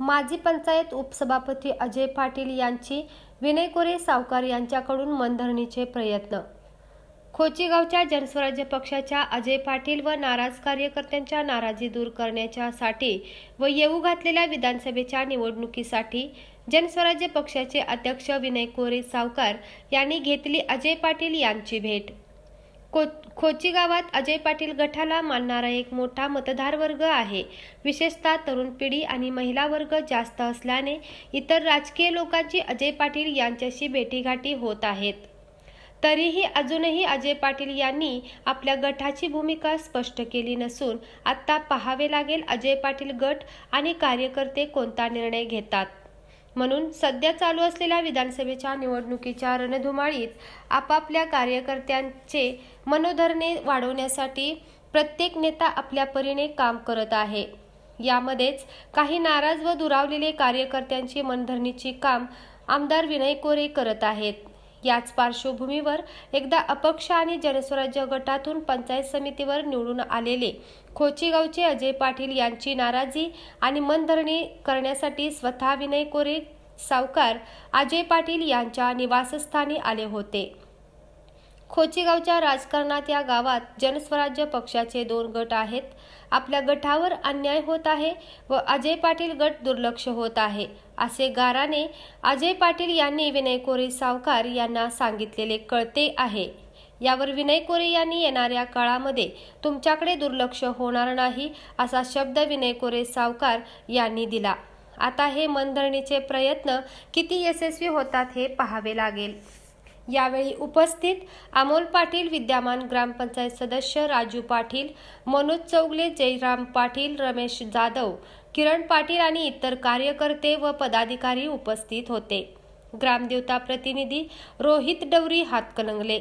माजी पंचायत उपसभापती अजय पाटील यांची विनय कोरे सावकार यांच्याकडून मनधरणीचे प्रयत्न. खोचीगावच्या जनस्वराज्य पक्षाच्या अजय पाटील व नाराज कार्यकर्त्यांच्या नाराजी दूर करण्याच्यासाठी व येऊ घातलेल्या विधानसभेच्या निवडणुकीसाठी जनस्वराज्य पक्षाचे अध्यक्ष विनय कोरे सावकार यांनी घेतली अजय पाटील यांची भेट. को खोची गावात अजय पाटील गटाला मानणारा एक मोठा मतदार वर्ग आहे. विशेषतः तरुण पिढी आणि महिला वर्ग जास्त असल्याने इतर राजकीय लोकांची अजय पाटील यांच्याशी भेटीगाठी होत आहेत. तरीही अजूनही अजय पाटील यांनी आपल्या गटाची भूमिका स्पष्ट केली नसून आत्ता पाहावे लागेल अजय पाटील गट आणि कार्यकर्ते कोणता निर्णय घेतात. म्हणून सध्या चालू असलेल्या विधानसभेच्या निवडणुकीच्या रणधुमाळीत आपापल्या कार्यकर्त्यांचे मनोधरणे वाढवण्यासाठी प्रत्येक नेता आपल्या परीने काम करत आहे. यामध्येच काही नाराज व दुरावलेले कार्यकर्त्यांची मनधरणीची काम आमदार विनय कोरे करत आहेत. याच पार्श्वभूमीवर एकदा अपक्ष आणि जनस्वराज्य गटातून पंचायत समितीवर निवडून आलेले खोचीगावचे अजय पाटील यांची नाराजी आणि मनधरणी करण्यासाठी स्वतः विनय कोरे सावकार अजय पाटील यांच्या निवासस्थानी आले होते. खोचीगावच्या राजकारणात या गावात जनस्वराज्य पक्षाचे दोन गट आहेत. आपल्या गटावर अन्याय होत आहे व अजय पाटील गट दुर्लक्ष होत आहे असे गाराने अजय पाटील यांनी विनय कोरे सावकार यांना सांगितलेले कळते आहे. यावर विनय कोरे यांनी येणाऱ्या काळामध्ये तुमच्याकडे दुर्लक्ष होणार नाही असा शब्द विनय कोरे सावकार यांनी दिला. आता हे मनधरणीचे प्रयत्न किती यशस्वी होतात हे पाहावे लागेल. यावेळी उपस्थित अमोल पाटील विद्यमान ग्रामपंचायत सदस्य राजू पाटील मनोज चौगले जयराम पाटील रमेश जाधव किरण पाटील आणि इतर कार्यकर्ते व पदाधिकारी उपस्थित होते. ग्रामदेवता प्रतिनिधी रोहित डवरी हातकणंगले.